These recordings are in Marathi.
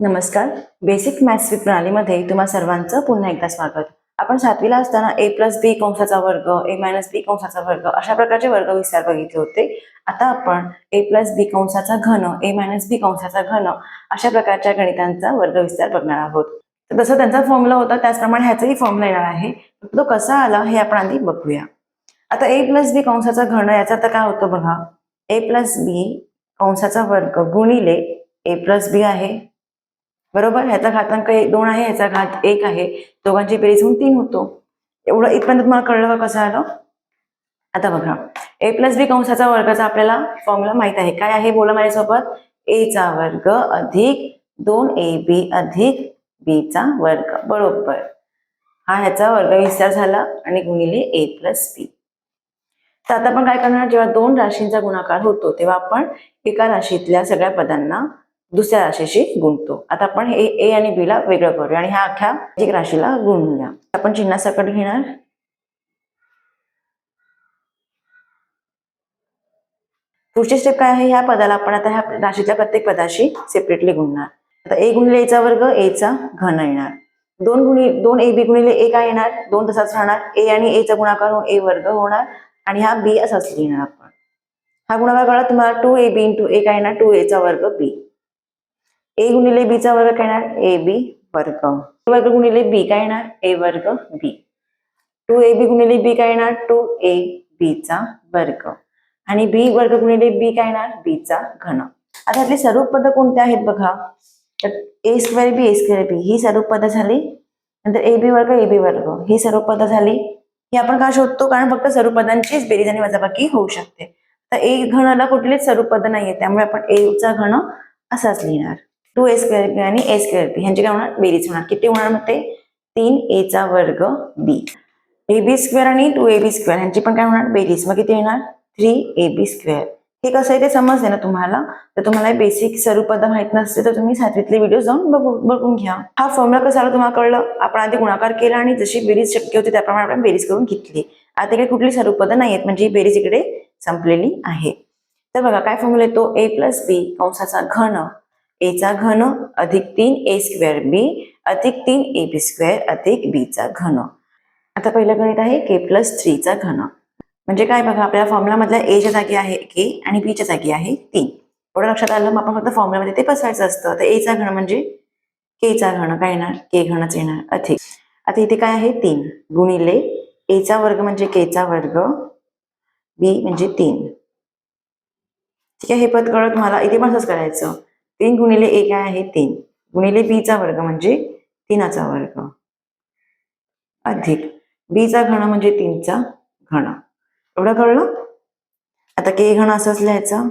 नमस्कार. बेसिक मॅथ्स विथ प्रणालीमध्ये तुम्हा सर्वांचं पुन्हा एकदा स्वागत. आपण सातवीला असताना ए प्लस बी कंसाचा वर्ग ए मायनस बी कंसाचा वर्ग अशा प्रकारचे वर्ग विस्तार बघितले होते. आता आपण ए प्लस बी कंसाचा घन ए मायनस बी कंसाचा घन अशा प्रकारच्या गणितांचा वर्ग विस्तार बघणार आहोत. तर तसं त्यांचा फॉर्म्युला होता त्याचप्रमाणे ह्याचाही फॉर्म्युला येणार आहे. तो कसा आला हे आपण आधी बघूया. आता ए प्लस बी कंसाचा घन याचा तर काय होतं बघा. ए प्लस बी कंसाचा वर्ग गुणिले ए प्लस बी आहे. बरोबर? ह्याचा घातांक एक- दोन आहे ह्याचा घात एक आहे. दोघांची बेरीज होऊन तीन होतो. एवढं इथपर्यंत तुम्हाला कळलं का कसं आलं? आता बघा. ए प्लस बी कंसाचा वर्गाचा आपल्याला फॉर्म्युला माहीत आहे. काय आहे? बोला माझ्यासोबत. ए चा वर्ग अधिक दोन ए बी अधिक बी चा वर्ग. बरोबर. हा ह्याचा वर्ग विस्तार झाला आणि गुणिले ए प्लस बी तर आता आपण काय करणार? जेव्हा दोन राशींचा गुणाकार होतो तेव्हा आपण एका राशीतल्या सगळ्या पदांना दुसऱ्या राशीशी गुंततो. आता आपण हे ए आणि बी ला वेगळं करूया आणि ह्या अख्ख्या एक राशीला गुणूया. आपण चिन्हासकट घेणार. पुढची स्टेप काय आहे? ह्या पदाला आपण आता ह्या राशीतल्या प्रत्येक पदाशी सेपरेटली गुणणार. आता ए गुणिले एचा वर्ग ए चा घन येणार. दोन गुणि दोन ए बी गुणिले ए काय येणार? दोन तसाच राहणार. ए आणि ए चा गुणाकार होऊन ए वर्ग होणार आणि हा बी असाच लिहिणार आपण. हा गुणाकार कळला तुम्हाला टू ए बी इंटू ए काय येणार? टू ए चा वर्ग बी ए गुणिले बीचा वर्ग काय येणार? ए बी वर्ग. ए वर्ग गुणिले बी काय येणार? ए वर्ग बी टू ए बी गुणिले बी काय येणार? टू ए बीचा वर्ग. आणि बी वर्ग गुणिले बी काय येणार? बी चा घन. आता यातली सर्व पद कोणते आहेत बघा? तर ए स्क्वेअर बी ए स्क्वेअर बी ही सर्व पद झाली. नंतर ए बी वर्ग ए बी वर्ग. ही सर्व पद झाली. ही आपण का शोधतो? कारण फक्त सर्व पदांचीच बेरीज आणि वजाबाकी होऊ शकते. तर ए घनाला कुठलीच सर्व पद नाहीये. त्यामुळे आपण ए चा घन असाच लिहिणार. टू ए स्क्वेअर बी आणि ए स्क्वेअर बी ह्यांची काय होणार? बेरीज होणार. किती होणार मग ते? तीन ए चा वर्ग बी ए बी स्क्वेअर आणि टू ए बी स्क्वेअर ह्यांची पण काय होणार? बेरीज. मग किती येणार थ्री ए बी स्क्वेअर हे कसं आहे ते समजते ना तुम्हाला? तर तुम्हाला बेसिक स्वरूपदा माहीत नसते तर तुम्ही सातवीतले व्हिडिओ जाऊन बघू बघून घ्या. हा फॉर्म्युला कसा आला तुम्हाला कळलं? आपण आधी गुणाकार केला आणि जशी बेरीज शक्य होती त्याप्रमाणे आपण बेरीज करून घेतली. आता इकडे कुठली स्वरूपद नाही आहेत म्हणजे ही बेरीज इकडे संपलेली आहे. तर बघा काय फॉर्म्युला येतो? ए प्लस बी कंसाचा घन ए चा घन अधिक तीन ए स्क्वेअर बी अधिक तीन ए बी स्क्वेअर अधिक बी चा घन. आता पहिलं गणित आहे के प्लस थ्रीचा घन. म्हणजे काय बघा आपल्या फॉर्म्युला मधल्या ए च्या जागी आहे के आणि बी च्या जागी आहे तीन. एवढं लक्षात आलं मग आपण फक्त फॉर्म्युलामध्ये ते पसरायचं असतं. आता ए चा घन म्हणजे के चा घन काय येणार? के घनच येणार अधिक. आता इथे काय आहे? तीन. गुणिले ए चा वर्ग म्हणजे के चा वर्ग बी म्हणजे तीन. ठीक आहे हे पद कळत तुम्हाला इथे पण असंच करायचं. तीन गुणिले ए काय आहे तीन. गुणिले बीचा वर्ग म्हणजे तीनाचा वर्ग. अधिक. बीचा घण म्हणजे तीनचा घण एवढं कळलं? आता के घण असंच लिहायचं.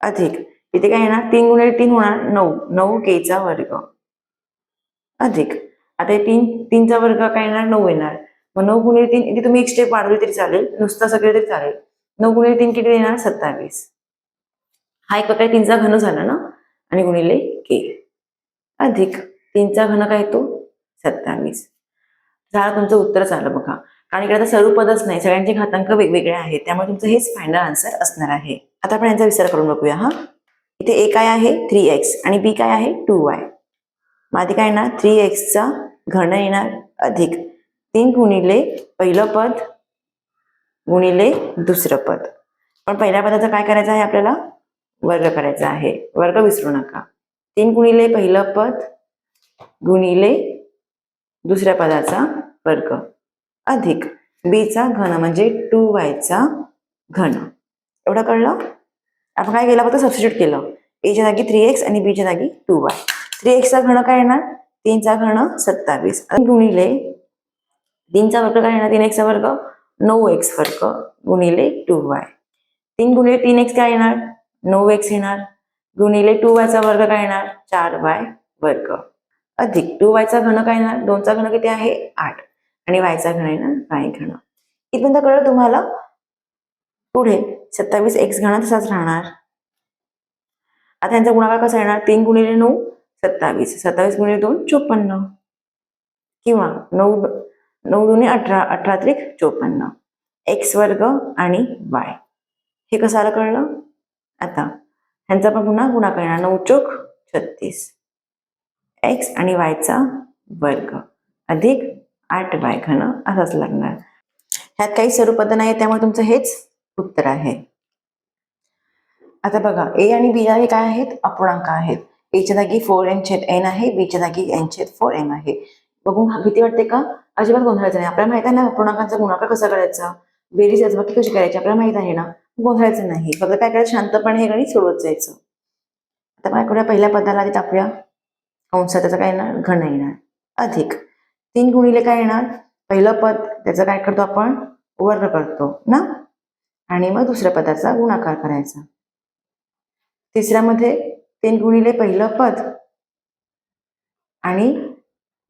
अधिक. इथे काय येणार? तीन गुणिले तीन होणार नऊ. नऊ के चा वर्ग. अधिक. आता तीन तीनचा वर्ग काय येणार? नऊ येणार. मग नऊ गुणिले तीन इथे तुम्ही एक स्टेप वाढवली तरी चालेल. नुसतं सगळे तरी चालेल. नऊ गुणिले तीन किती येणार? सत्तावीस. हा एक प्रकारे तीनचा घन झाला ना? आणि गुणिले के. अधिक तीनचा घन काय येतो? सत्तावीस. झालं तुमचं उत्तरच आलं बघा. कारण इकडे आता सर्व पदच नाही. सगळ्यांचे घातांक वेगवेगळे आहेत. त्यामुळे तुमचं हेच फायनल आन्सर असणार आहे. आता आपण यांचा विचार करून बघूया हा. इथे ए काय आहे? थ्री एक्स आणि बी काय आहे? टू वाय मग आधी काय येणार? थ्री एक्सचा घन येणार अधिक. तीन गुणिले पहिलं पद गुणिले दुसरं पद. पण पहिल्या पदाचं काय करायचं आहे आपल्याला? वर्ग करायचा आहे. वर्ग विसरू नका. तीन गुणिले पहिलं पद गुणिले दुसऱ्या पदाचा वर्ग. अधिक बीचा घन म्हणजे टू वायचा घन. एवढं कळलं? आपण काय केलं? फक्त सबस्टिट्यूट केलं. एच्या जागी थ्री एक्स आणि बीच्या जागी टू वाय थ्री एक्सचा घन काय येणार? तीनचा घन सत्तावीस. आणि गुणिले तीनचा वर्ग काय येणार? तीन एक्सचा वर्ग? नऊ एक्स वर्ग गुणिले टू वाय तीन गुणिले तीन एक्स काय येणार? नऊ एक्स येणार. गुणिले टू वायचा वर्ग काय येणार? चार वाय वर्ग. अधिक टू वायचा घन काय येणार? दोनचा घन किती आहे? आठ. आणि वायचा घन येणार? वाय घन. इथपर्यंत कळलं तुम्हाला? पुढे सत्तावीस एक्स घन तसाच राहणार. आता यांचा गुणाकार कसा येणार? तीन गुणिले नऊ सत्तावीस. सत्तावीस गुणिले दोन चोपन्न. किंवा नऊ नऊ दोन्ही अठरा अठरा त्रिक चोपन्न. एक्स वर्ग आणि वाय हे कसं आलं कळलं? आता. ह्यांचा पण पुन्हा गुणाकार येणार. नऊ चोक छत्तीस. एक्स आणि वायचा वर्ग. अधिक आठ वाय घन असाच लागणार. ह्यात काही स्वरूपद नाही त्यामुळे तुमचं हेच उत्तर आहे. आता बघा ए आणि बी हे काय आहेत? अपूर्णांक आहेत. एच्या जागी फोर एम छेद एन आहे बीच्या जागी एन छेद फोर एम आहे. बघून हा भीती वाटते का? अजिबात गोंधळायचं नाही. आपल्याला माहीत आहे ना अपूर्णांकांचा गुणाकार कसा करायचा? बेरीज अजबाकी कशी करायची? आपल्याला माहीत आहे ना. गोंधळायचं नाही. फक्त काय करायचं? शांतपणे हे गणित सोडवत जायचं. आता काय करूया पहिल्या पदाला आधी टाकूया कंसात त्याचा काय येणार? घन येणार. अधिक. तीन गुणिले काय येणार? पहिलं पद त्याचं काय करतो आपण? वर्ग करतो ना? आणि मग दुसऱ्या पदाचा गुणाकार करायचा. तिसऱ्यामध्ये तीन गुणिले पहिलं पद आणि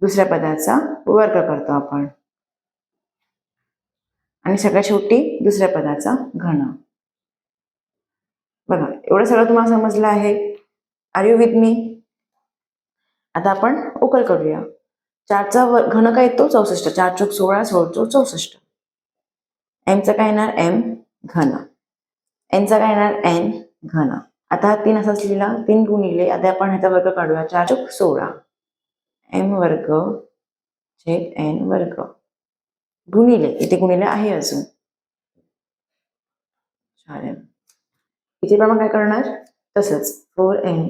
दुसऱ्या पदाचा वर्ग करतो आपण. आणि सगळ्यात शेवटी दुसऱ्या पदाचा घन. बघा एवढं सगळं तुम्हाला समजलं आहे. आर यू विथ मी आता आपण उकल करूया. चारचा वर- घन काय येतो चौसष्ट. चार चौक सोळा सोळ चौक चौसष्ट. एमचा काय येणार? एम घन. एनचा काय येणार? एन घन. आता हा तीन असाच लिहिला. तीन गुणिले आता आपण ह्याचा वर्ग काढूया. चार चौक सोळा. एम वर्ग छेद एन वर्ग. गुणिले. इथे गुणिले आहे अजून. चालेल. इथे पण काय करणार? तसंच फोर एन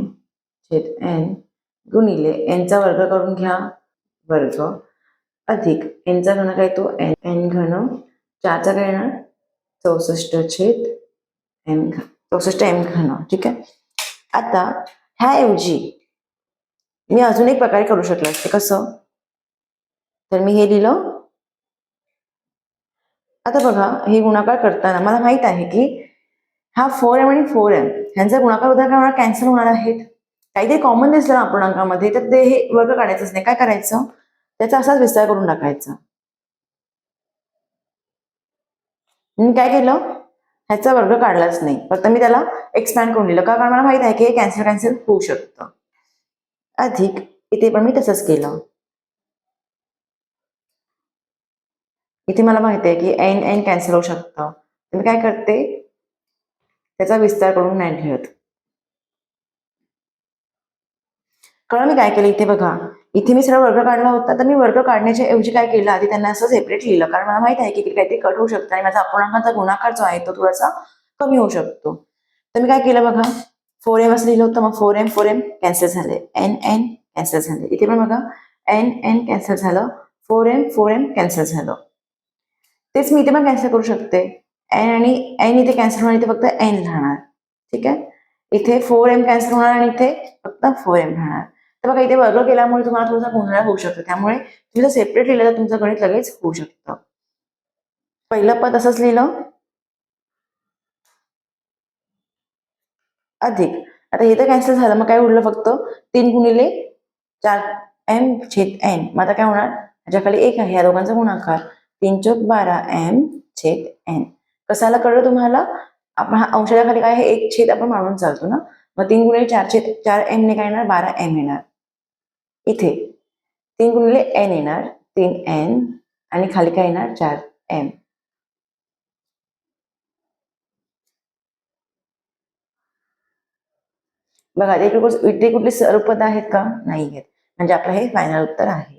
छेद एन गुणिले एनचा वर्ग करून घ्या. वर्ग अधिक एनचा घन काय तो? एन एन घन चारचा काय येणार? चौसष्ट छेद एम घन चौसष्ट एम घन. ठीक आहे? आता ह्याऐवजी मी अजून एक प्रकारे करू शकले असते. कसं? तर मी हे लिहिलं. आता बघा हे गुणाकार करताना मला माहीत आहे की हा फोर एम आणि फोर एम ह्यांचा गुणाकार उद्या काय होणार कॅन्सल होणार आहेत. काहीतरी कॉमन दिसलं ना अपूर्णांकामध्ये तर ते हे वर्ग काढायचंच नाही. काय करायचं? त्याचा असाच विस्तार करून टाकायचा. मी काय केलं? ह्याचा वर्ग काढलाच नाही. फक्त मी त्याला एक्सपॅन्ड करून दिलं. का? कारण मला माहीत आहे की हे कॅन्सल कॅन्सल होऊ शकतं. अधिक इथे पण मी तसंच केलं. इथे मला माहिती आहे की एन एन कॅन्सल होऊ शकतं. तर मी काय करते? त्याचा विस्तार करून नाही ठेवत कळलं मी काय केलं? इथे बघा. इथे मी सरळ वर्ग काढला होता तर मी वर्ग काढण्याच्या ऐवजी काय केलं? आधी त्यांना असं सेपरेट लिहिलं कारण मला माहीत आहे की काहीतरी कट होऊ शकतं आणि माझा अपूर्णांकाचा गुणाकार जो आहे तो थोडासा कमी होऊ शकतो. तर मी काय केलं बघा? फोर एम असं लिहिलं होतं मग four M four M cancel झाले. एन एन कॅन्सल झाले. इथे पण बघा. एन एन कॅन्सल झालं. Four M four M cancel झालं. तेच मी इथे पण कॅन्सल करू शकते. एन आणि एन इथे कॅन्सल होणार इथे फक्त एन राहणार. ठीक आहे? इथे फोर एम कॅन्सल होणार आणि इथे फक्त फोर एम राहणार. तर बघा इथे वर्ग केल्यामुळे तुम्हाला थोडासा गोंधळ होऊ शकतो. त्यामुळे तुम्ही जर सेपरेट लिहिलं तर तुमचं गणित लगेच होऊ शकतं. पहिलं पद असंच लिहिलं. अधिक. आता हे तर कॅन्सल झालं मग काय उरलं फक्त? तीन गुणिले चार एम छेद एन मग आता काय होणार? ह्याच्याखाली एक आहे या दोघांचा गुणाकार. तीन चौक बारा एम छेद एन कसाला कळलं तुम्हाला? आपण हा अंशाच्या काय आहे? एक छेद आपण मानून चालतो ना? मग तीन गुणिले चार छेद चार एम ने काय येणार? बारा एम येणार. इथे. तीन गुणिले एन येणार. तीन एन आणि खाली काय येणार? चार एम बघा ते कुठे इथे कुठली स्वरूपद आहेत का? नाही आहेत. म्हणजे आपलं हे फायनल उत्तर आहे.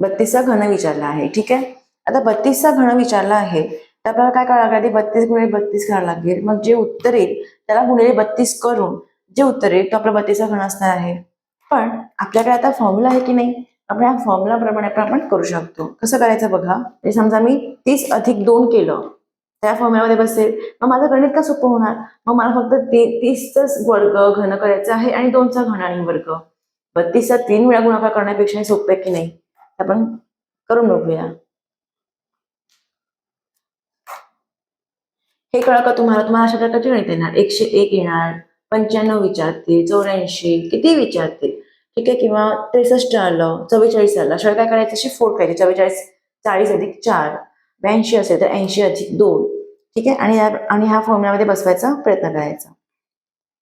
बत्तीसचा घन विचारला आहे. ठीक आहे? आता बत्तीसचा घन विचारला आहे. तर आपल्याला काय करावं लागेल आधी बत्तीस गुणिले बत्तीस करावं लागेल. मग जे उत्तर येईल त्याला गुणिले बत्तीस करून जे उत्तर येईल तो आपला बत्तीसचा घन असणार आहे. पण आपल्याकडे आता फॉर्म्युला आहे की नाही आपण या फॉर्म्युलाप्रमाणे आपण आपण करू शकतो. कसं करायचं बघा? म्हणजे समजा मी तीस अधिक दोन केलं त्या फॉर्म्युलामध्ये बसेल. मग माझं गणित का सोपं होणार? मग मला फक्त ते तीसचाच वर्ग घन करायचा आहे आणि दोनचा घन आणि वर्ग. बत्तीसचा तीन वेळा गुणाकार करण्यापेक्षा सोपं आहे की नाही? आपण करून बघूया. हे कळलं का तुम्हाला? तुम्हाला अशा प्रकारचे गणित येणार. एकशे एक येणार पंच्याण्णव विचारतील चौऱ्याऐंशी किती विचारतील ठीक आहे किंवा त्रेसष्ट आलं चव्वेचाळीस आलं अशा काय करायचं? अशी फोड करायची. चव्वेचाळीस चाळीस अधिक चार ब्याऐंशी असेल तर ऐंशी अधिक दोन. ठीक आहे आणि या- आणि ह्या फॉर्म्युलामध्ये बसवायचा प्रयत्न करायचा.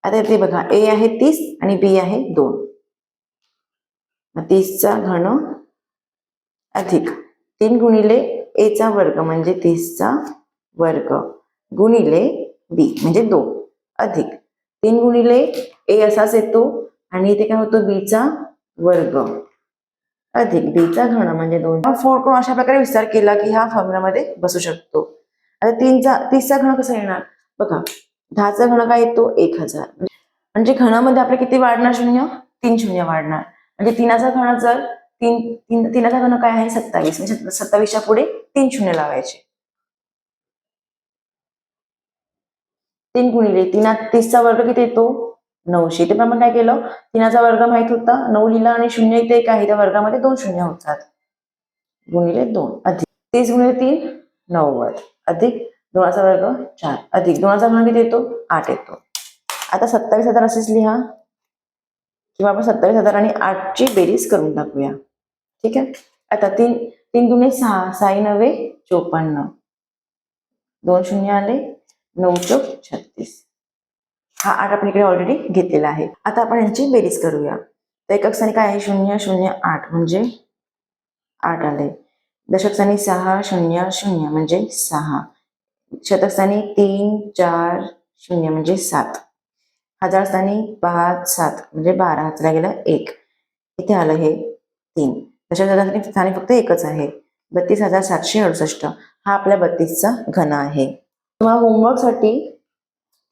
आता ते बघा ए आहे तीस आणि बी आहे दोन. तीसचा घन अधिक. तीन गुणिले ए चा वर्ग म्हणजे तीसचा वर्ग. गुणिले बी म्हणजे दोन अधिक. तीन गुणिले ए असाच येतो आणि इथे काय होतो? बी चा वर्ग. अधिक बीचा घन म्हणजे दोन. फोर करून अशा प्रकारे विस्तार केला की हा फॉर्म्युलामध्ये बसू शकतो. आता तीनचा तीसचा घन कसा येणार? बघा दहाचा घन काय येतो? एक हजार. म्हणजे घनामध्ये आपले किती वाढणार? शून्य तीन शून्य वाढणार. म्हणजे तीनाचा घण जर तीन तीन तीनाचा घन काय आहे? सत्तावीस. म्हणजे सत्तावीसच्या पुढे तीन शून्य लावायचे. तीन गुणिले तीना. तीसचा वर्ग किती येतो? नऊशे ते पण आपण काय केलं? तीनाचा वर्ग माहीत होता. नऊ लिहिला आणि शून्य इथे एक आहे त्या वर्गामध्ये दोन शून्य होतात. गुणिले दोन. अधिक तीस गुणिले तीन नव्वद. अधिक दोनाचा वर्ग चार. अधिक दोनाचा वर्ग किती येतो? आठ येतो. आता सत्तावीस हजार असेच लिहा. किंवा आपण सत्तावीस हजार आणि आठची बेरीज करून टाकूया. ठीक आहे? आता तीन तीन दुने सहा. साई नव्हे चोपन्न. दोन शून्य आले. नऊ चौक छत्तीस. हा आठ आपण इकडे ऑलरेडी घेतलेला आहे. आता आपण यांची बेरीज करूया. तर एकक्षणी काय आहे? शून्य शून्य आठ. म्हणजे आठ आले दशक सहा शून्य शून्य. म्हणजे सहा. शतकस्थानी तीन चार शून्य. म्हणजे सात. हजारस्थानी पाच सात. म्हणजे बारा. हातला गेला एक. इथे आलं हे तीन. दशक स्थानी फक्त एकच आहे. बत्तीस हजार सातशे अडुसष्ट. हा आपल्या बत्तीसचा घन आहे. तुम्हाला होमवर्कसाठी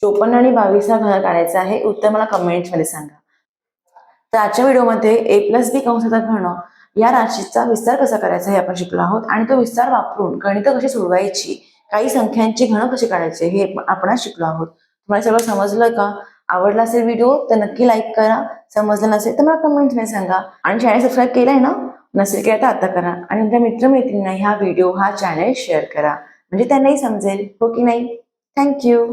चोपन्न आणि बावीसचा घर काढायचा आहे उत्तर मला कमेंट्समध्ये सांगा. तर आजच्या व्हिडिओमध्ये ए प्लस बी कंसाचा घन या राशीचा विस्तार कसा करायचा हे आपण शिकलो आहोत आणि तो विस्तार वापरून गणित कशी सोडवायची काही संख्यांची घन कशी काढायचे हे आपण आज शिकलो आहोत. तुम्हाला सगळं समजलं का? आवडला असेल व्हिडिओ तर नक्की लाईक करा. समजलं नसेल तर मला कमेंटमध्ये सांगा. आणि चॅनल सबस्क्राईब केलंय ना? नसेल केलं तर आता करा. आणि तुमच्या मित्रमैत्रिणींना हा व्हिडिओ हा चॅनल शेअर करा. म्हणजे त्यांनाही समजेल. हो की नाही? थँक्यू